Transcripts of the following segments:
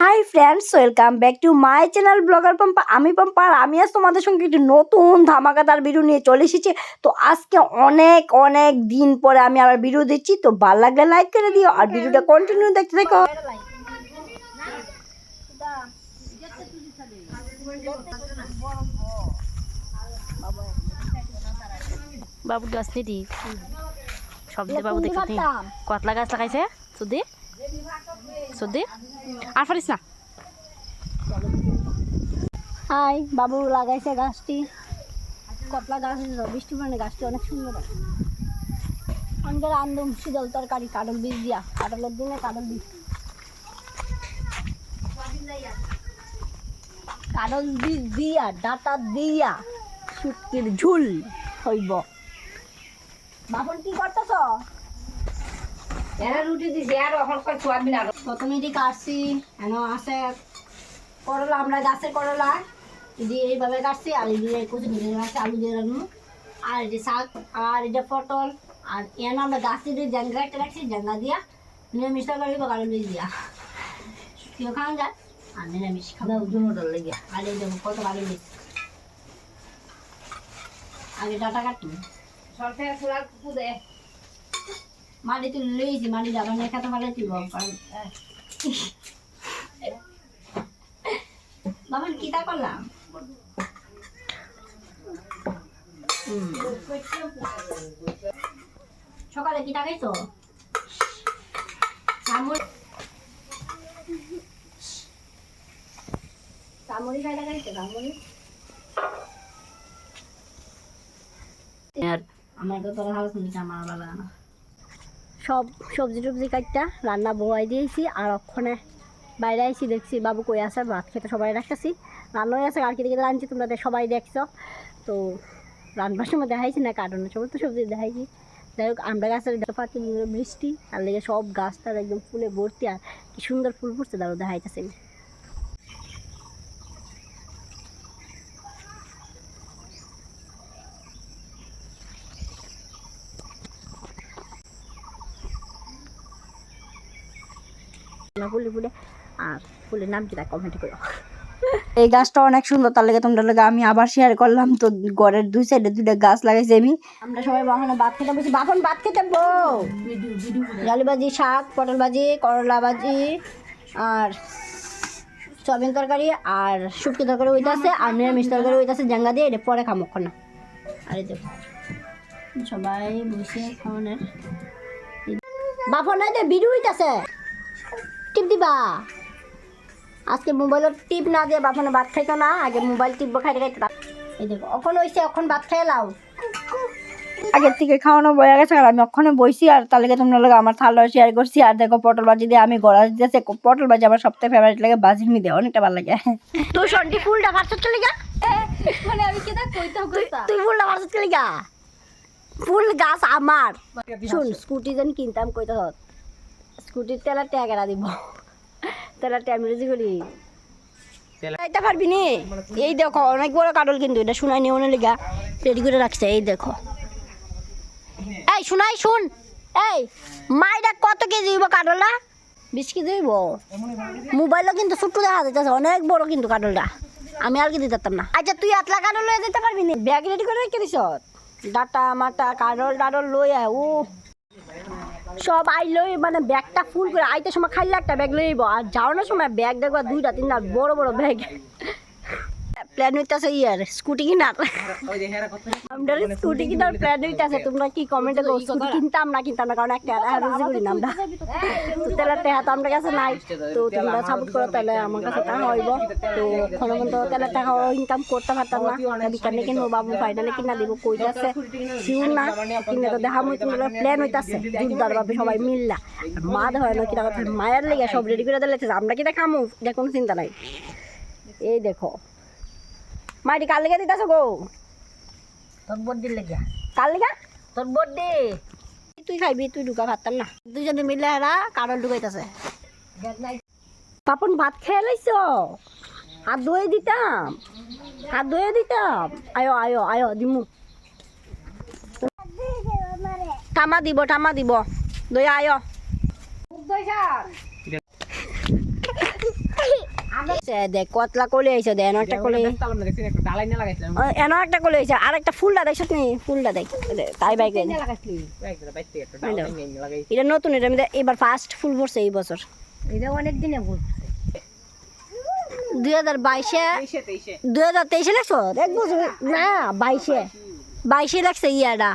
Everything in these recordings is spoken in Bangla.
Hi friends welcome back to my channel blogger Pampa আমি পাম্পা আর আমি আজ তোমাদের সঙ্গে একটি নতুন ধামাকাদার ভিডিও নিয়ে চলে এসেছি। তো আজকে অনেক অনেক দিন পরে আমি আবার ভিডিও দিচ্ছি। তো ভালো লাগলে লাইক করে দিও আর ভিডিওটা কন্টিনিউ দেখতে থাকো। বাবু গাছ নিদি সব দিয়ে বাবু দেখতে কতলা গাছ লাগাইছে? সুদি সুদি আর পারিস না। হাই বাবু লাগাইছে গাছটি। কতলা গাছ বৃষ্টি মানে গাছটি অনেক সুন্দর আমাদের আন্দম শীতল তরকারি কাটল বীজ দিয়া। কাটলের দিনে কাটল বীজ। কাটল বীজ দিয়া ডাটা দিয়া শুটকির ঝুল হইব। বাপন কি করতেছ? এরা রুটি দিছি আর এখন কই সোয়াবিন আর প্রথমে এটি কাটছি এন আছে করলা আমরা গাছের করলা। এটি এইভাবে কাটছি আর এই দিয়ে কুচি কুচি আছে আলু দিয়ে রাখব আর এটি শাক আর এটা পটল আর এন আমরা গাছে দিয়ে জাঙ্গা একটা রাখছি জাঙ্গা দিয়া নিরামিষ তরকারি বা কারণ দিয়া কেউ খাওয়া যায় আর নিরামিষ খাব দুটো লেগে। আর এই দেখো কত ভালো দিস আগে ডাটা কাটুন কুদে মাটি তুলে লইছি মাটি যাবার নিয়ে খেতে ভালো তুলব বাবা কিতা করলাম? সকালে সামুর সামুরি খাইটা খাইছো সামুরি আমার তো তোর হাউস নিচে আমার ভালো না। সব সবজি টবজি কাটটা রান্না বোয়াই দিয়েছি, আর অক্ষণে বাইরে আইছি, দেখছি বাবু কই আছে, ভাত খেতে সবাই রাখতেছি। রান্নাই আছে আর কি দিকে রাঁধছি, তোমরা সবাই দেখছ। তো রান্নার সময় দেখাইছি না কাটানোর সময় তো সবজি দেখাইছি। যাই হোক আমরা গাছের পাচ্ছি বৃষ্টি আর লেগে সব গাছটা একদম ফুলে ভর্তি, আর কি সুন্দর ফুল ফুটছে দাঁড়ো দেখাইতেছে ফুলে ফুলে আর ফুলের নাম কমেন্ট করো এই গাছটা অনেক সুন্দর তার লেগে তোমরা লেগে আমি আবার শেয়ার করলাম তো ঘরের দুই সাইডে দুইটা গাছ লাগাইছি আমি। আমরা সবাই বাহনে ভাত খেতে বসি ভাত খেতে ভাজি শাক পটল ভাজি করলা ভাজি আর সয়াবিন তরকারি আর শুটকি তরকারি ওইটা আছে আর নিরামিষ তরকারি ওইটা আছে জাঙ্গা দিয়ে এটা পরে খামো না আর এই সবাই বসে খাওয়ানোর। বাপন নাই তো ভিডিও হইতাছে। দিবা? আজকে মোবাইলত টিপ না দিয়ে বাপনে ভাত খাইতো না আগে মোবাইল টিপ খাইতে খাইতে তা- এই দেখো এখন হইছে এখন ভাত খাই লাও আগের থেকে খাওয়ানো বয়ে গেছে আর আমি ওখানে বইছি আর তার লেগে তোমরা লোক আমার থালা শেয়ার করছি আর দেখো পটল ভাজি দিয়ে আমি গড়া দিতেছে। পটল ভাজি আমার সবথেকে ফেভারিট লাগে ভাজির মি দেয় অনেকটা ভালো লাগে। তুই সন্টি ফুলটা ফাটছত চলে গা মানে আমি কেদা কইতাও কইতা? তুই ফুলটা ফাটছত চলে গা ফুল গাছ আমার। শুন স্কুটি যেন কিনতাম কইতা স্কুটির তেলা ট্যাগেরা দিব। তেলা ট্যাগ রেজি করি। এটা পারবি নি? এই দেখো অনেক বড় কাটল কিন্তু এটা শোনাই না লেগা। রেডি করে রাখছে এই দেখো। এই শোনাই শুন। এই মাইটা কত কেজি হইব কাটলটা বিশ কেজি হইব? মোবাইলও কিন্তু ছোট্ট দেখা যাইতেছে অনেক বড় কিন্তু কাটলটা আমি আর কি দিতে পারতাম না। আচ্ছা তুই আতলা কাটল লয়ে যেতে পারবি নি? ব্যাগ রেডি করে রেখে দিছ? ডাটা মাটা কাটল টাটল লই আয় ও সব আই লই মানে ব্যাগটা ফুল করে আইতে সময় খাইলে একটা ব্যাগ লইব আর যাওয়ানোর সময় ব্যাগ দেখবা দুইটা, তিনটা, বড় বড় ব্যাগ। প্ল্যান হইতাছে ইয়ার স্কুটি কিনার। আমরা স্কুটি কিনার প্ল্যান হইতাছে তোমরা কি কমেন্টে স্কুটি কিনতাম না কিনতাম না কারণ একটা রুজি করি না। আমরা তো তেলা টেহা তো আমার কাছে নাই। তো তোমরা সাপোর্ট করো তাহলে আমার কাছে টাকা হইব। তো কোনো মতো তেলা টাকা ইনকাম করতে পারতাম না। বিকালে কিনবো বাবু? ফাইনালে কিনা দিব কই যাচ্ছে? শিউর না? কিনে তো দেখা মই তোমরা প্ল্যান হইতাছে। জোরদার ভাবে সবাই মিললা। আর মা হয় না কিনা কথা মায়ের লেগে সব রেডি করে দিলে আমরা কিনা খামো এটা কোনো চিন্তা নাই। এই দেখো। মাইটি কার লেগে দিতেছ গো। তোর বড্ডি লেগা। কার লেগা? তোর বড্ডি। তুই খাইবি তুই ঢুকা পারতাম না দুজনে মিলে এরা কারণ ঢুকাইতেছে। পাপন ভাত খেয়ে লাইছ? হাত ধুয়ে দিতাম। হাত ধুয়ে দিতাম। আয়ো আয়ো আয়ো দিমু। টামা দিব টামা দিব। দই আয়ো। দেখ কতলা কলে আইছে দে এনো একটা কলে। এনো একটা কলে আইছে আর একটা ফুলটা দেখছ নি ফুলটা দেখ তাই বাইকে এটা নতুন এটা এবার ফার্স্ট ফুল পড়ছে এই বছর। এটা অনেক দিনে ভুল দুই হাজার বাইশে দুই হাজার তেইশে লাগছো এক বছর না বাইশে। বাইশে লাগছে ইয়াটা।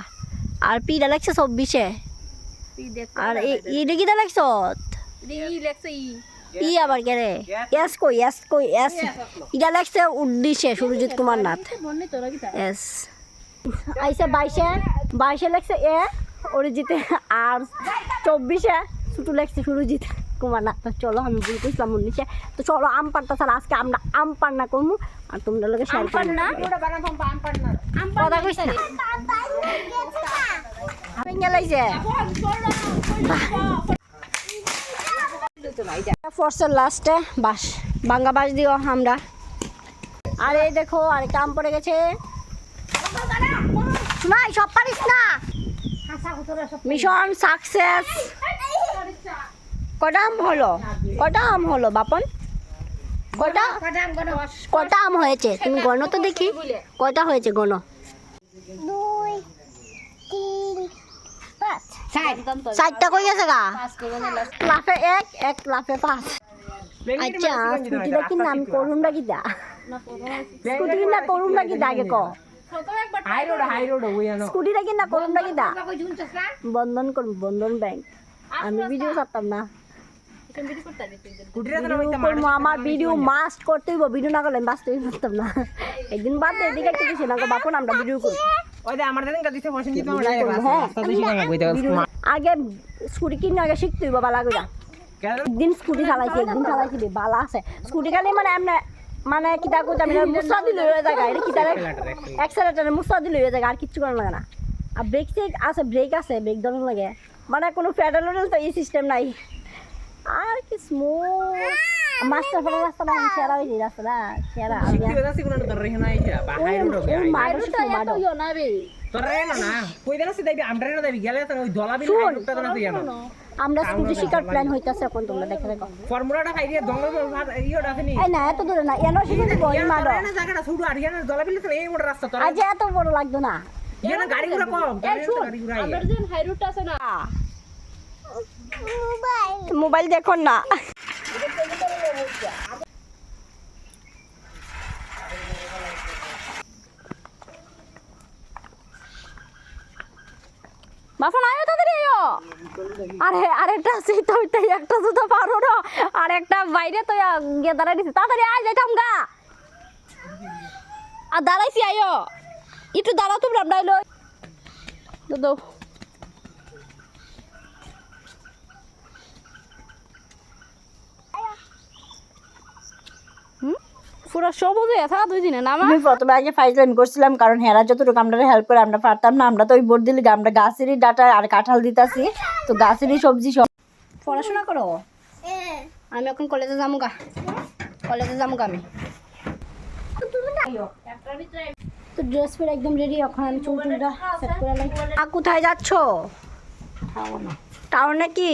আর পিটা লাগছে চব্বিশে। আর এটা কিটা লাগছ ই। আবার কে রে? এস কই এস কই এস এটা লাগছে উদ্দিশে সুরজিৎ কুমার নাথ। এস আইসে বাইশে বাইশে লাগছে এ অরিজিতে আর চব্বিশে ছুটু লাগছে সুরজিৎ কুমার নাথ। চলো আমি ভুল করছিলাম উনিশে। তো চলো আম পান্না ছাড়া আজকে আমরা আম পান্না করব আর তোমরা লোকে শেয়ার পান্না? কথা কইছি না। ভেঙে লাইছে। ফোর্সের লাস্টে বাস বাঙ্গা বাস দিও আমরা। আর দেখো আর কাম পড়ে গেছে। শোনাই সব পারিস না। মিশন সাকসেস কটা আম হলো? কটা আম হলো, বাপন? কটা? কটা আম হয়েছে? তুমি গণ তো দেখি। কয়টা হয়েছে গণ? চারটা কই গেছে গা? লাফে এক এক লাফে পাঁচ। আচ্ছা স্কুটিটা কি নাম? করুন না কিটা স্কুটি কি না করুন না। কিটা আগে ক স্কুটিটা কি না না কিটা বন্ধন করুন বন্ধন ব্যাংক। আমি ভিডিও করতাম না। ভিডিও করব আমার ভিডিও মাস্ট করতেই ভিডিও না করলে বাঁচতেই পারতাম না। একদিন বাদ দিয়ে এদিকে কিছু না বাপন আমরা ভিডিও করি ভিডিও- আগে স্কুটি কিনে আগে শিখতে হইব বালা করে একদিন স্কুটি চালাইছি একদিন চালাইছি বালা আছে। স্কুটি খালি মানে এমনি মানে কিতা কইতে আমি মুসা দিলে হয়ে যায় এটা কিতা এক্সেলেটারে মুসা দিলে হয়ে যায় আর কিচ্ছু করার লাগে না। আর ব্রেক চেক আছে ব্রেক আছে ব্রেক ধরন লাগে। মানে কোনো প্যাডেল তো এই সিস্টেম নাই। আর কি স্মুথ মাস্টার ফেলা রাস্তাটা আমি সেরা হয়েছি রাস্তাটা সেরা আমি মাডো শিখি মাডো আমরা স্কুটি শিকার প্ল্যান হইতাছে এখন তোমরা দেখে দেখো। ফর্মুলাটা খাই দিয়ে ইয়েটা আছে নি? এই না এত দূরে না এনো শিখে না জায়গাটা ছোট আর ইয়ানা জলা বিলে এই মোটা রাস্তা তোরা আজ এত বড় লাগতো না। ইয়ানা গাড়িগুলো কম গাড়িগুলো মোবাইল দেখুন না। বাফন আয়ো আয়ো। আরে, আরেকটা আছে, তো তাই একটা তো পারো না। আর একটা বাইরে তো গিয়ে দাঁড়াই দিছি। তাড়াতাড়ি, আয়, যাইতাম গা। আর দাঁড়াইছি, আয়ো। একটু দাঁড়াও তুমি রামডাইলো দাদা পুরো সবুজে থাকা দুই দিনে নামা আমি প্রথমে আগে ফাইজলামি করছিলাম কারণ হেরা যতটুকু আমরা হেল্প করে আমরা পারতাম না আমরা তো ওই বোর্ড দিলে আমরা গাছেরই ডাটা আর কাঁঠাল দিতাছি তো গাছেরই সবজি সব। পড়াশোনা করো? আমি এখন কলেজে যাব গা কলেজে যাব গা আমি। তো ড্রেস পরে একদম রেডি এখন আমি চুল টুলটা সেট করে লাই। আ কোথায় যাচ্ছ? টাউনে কি?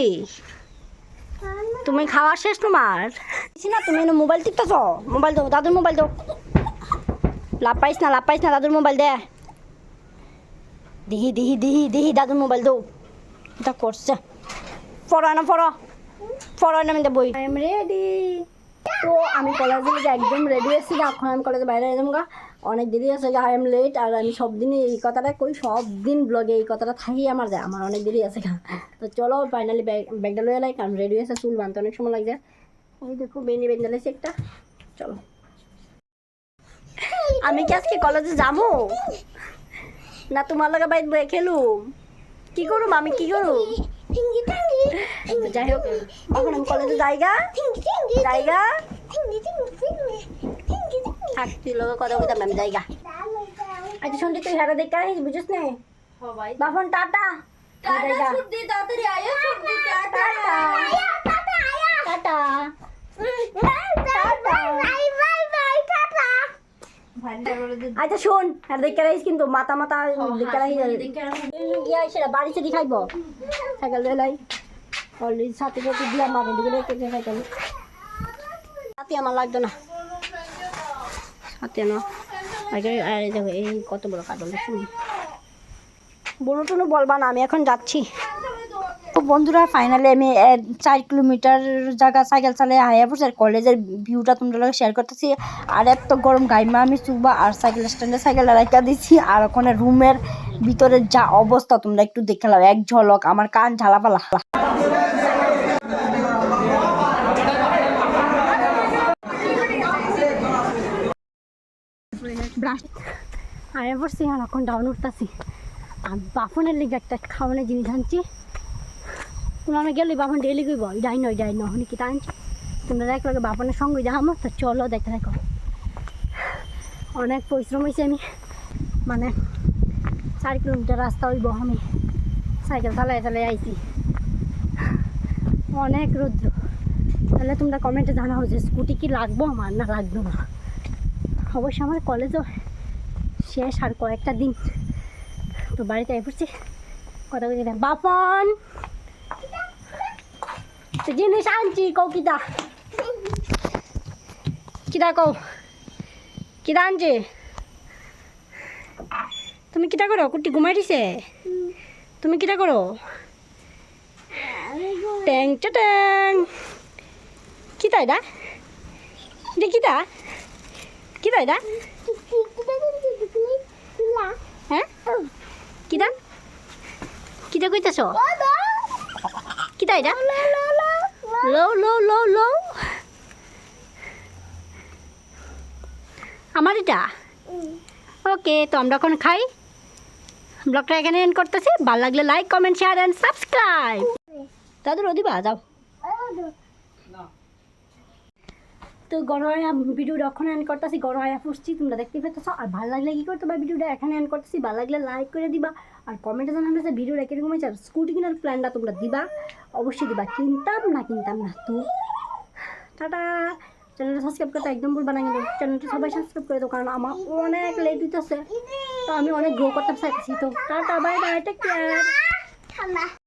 তুমি খাওয়া শেষ তোমার? কিছু না, তুমি এনে মোবাইল টিপতেছ? মোবাইল দাও, দাদুর মোবাইল দাও। লাভ পাইস না, লাভ পাইস না, দাদুর মোবাইল দে। দিহি দিহি দিহি দিহি, দাদুর মোবাইল দাও এটা করছে। পড়ো না পড়ো পড়ো না আমি বই আই এম রেডি তো আমি কলেজে গিয়ে একদম রেডি আছি এখন আমি কলেজে বাইরে যাব গা। অনেক দেরি আছে গা আই এম লেট আর আমি সব দিনই এই কথাটা কই সব দিন ব্লগে এই কথাটা থাকি আমার যায় আমার অনেক দেরি আছে গা। তো চলো ফাইনালি ব্যাগ, ব্যাগটা লয়ে লাই কারণ রেডি আছে চুল বানতে অনেক সময় লাগছে। ওই দেখো বেনি লাইছি একটা। চলো। আমি কি আজকে কলেজে যাব? না তোমার লগে বাইক বয়ে খেলুম। কি করুম আমি? কি করুম? যাই হোক এখন আমি কলেজে যাইগা যাইগা থাক তুই লোক কথা বলতাম আমি যাইগা আচ্ছা শুনতে তুই হেরা দেখতে আসিস বুঝিস নে? বাপন টাটা। আমি যাইগা টাটা। আচ্ছা শোন আর দেখে রাখিস কিন্তু মাথা মাথা দেখে রাখিস। গিয়া সেটা বাড়ি সেটি খাইব। সাইকেল লাই। অলরেডি সাথে সাথে দিয়ে আমার দিকে রেখে সাইকেল। সাথে আমার লাগতো না। হাতে না আগে এই কত বড় কাজল দেখুন বড় টুনু বলবা না আমি এখন যাচ্ছি। বন্ধুরা ফাইনালি আমি চার কিলোমিটার জায়গা সাইকেল চালিয়ে হাইয়া পড়ছি আর কলেজের ভিউটা তোমরা লোক শেয়ার করতেছি। আর এত গরম, গাইমা, আমি চুবা আর সাইকেল স্ট্যান্ডে সাইকেল রাখা দিচ্ছি আর ওখানে রুমের ভিতরে যা অবস্থা, তোমরা একটু দেখে নাও, এক ঝলক, আমার কান ঝালাপালা। ব্রাশ আরে পড়ছি আর এখন ডাউন উঠতেছি। আর বাফনের লিগে একটা খাওয়ানোর জিনিস আনছি। তোমরা গেলে বাপন ডেলি কইব ডাই নয় ডাই নয় কি আনছি? তোমরা দেখ লাগে বাপনের সঙ্গে যাব তো চলো দেখতে দেখো অনেক পরিশ্রম হয়েছে আমি মানে চার কিলোমিটার রাস্তা হইব আমি, সাইকেল চালাই চালাই আইছি। অনেক রৌদ্র। তাহলে তোমরা কমেন্টে জানাও যে স্কুটি কি লাগবো আমার না লাগবে না অবশ্য আমার কলেজও শেষ আর কয়েকটা দিন। তো বাড়িতে আই পড়ছি। কথা বলছি বাপন! তো জিনিস আনছি কৌ কিতা কিতা কৌ কিতা আনছে তুমি কিতা করো কুটি ঘুমাই দিছে তুমি কিতা করো ট্যাং ট্যাং কিতা এটা এটা কিতা কিতা এটা হ্যাঁ কিতা কিতা কইতাছ কিতা এটা লো লৌ লৌ লৌ আমার এটা? ওকে তো আমরা এখন খাই। ব্লগটা এখানে এন্ড করতেছি। ভালো লাগলে like comment share and subscribe দাদু রদিবা যাও। তো গড়াইয়া ভিডিওটা এখন এন্ড করতেছি গড়াইয়া ফুসছি, তোমরা দেখতে পেতেছ। আর ভালো লাগলে কি করতে পারবে ভিডিওটা এখানে এন্ড করতেছি, ভালো লাগলে লাইক করে দিবা। আর কমেন্টে জানাবে যে ভিডিওটা কীরকম হয়েছে, আর স্কুটি কেনার প্ল্যানটা তোমরা দিবা। অবশ্যই দিবা। কিনতাম না কিনতাম না তো। টাটা। চ্যানেলটা সাবস্ক্রাইব করতে একদম ভুলবা না কিন্তু চ্যানেলটা সবাই সাবস্ক্রাইব করে দাও, কারণ আমার অনেক লেট দিতেছে তো আমি অনেক গ্রো করতে চাইছি তো tata bye bye take care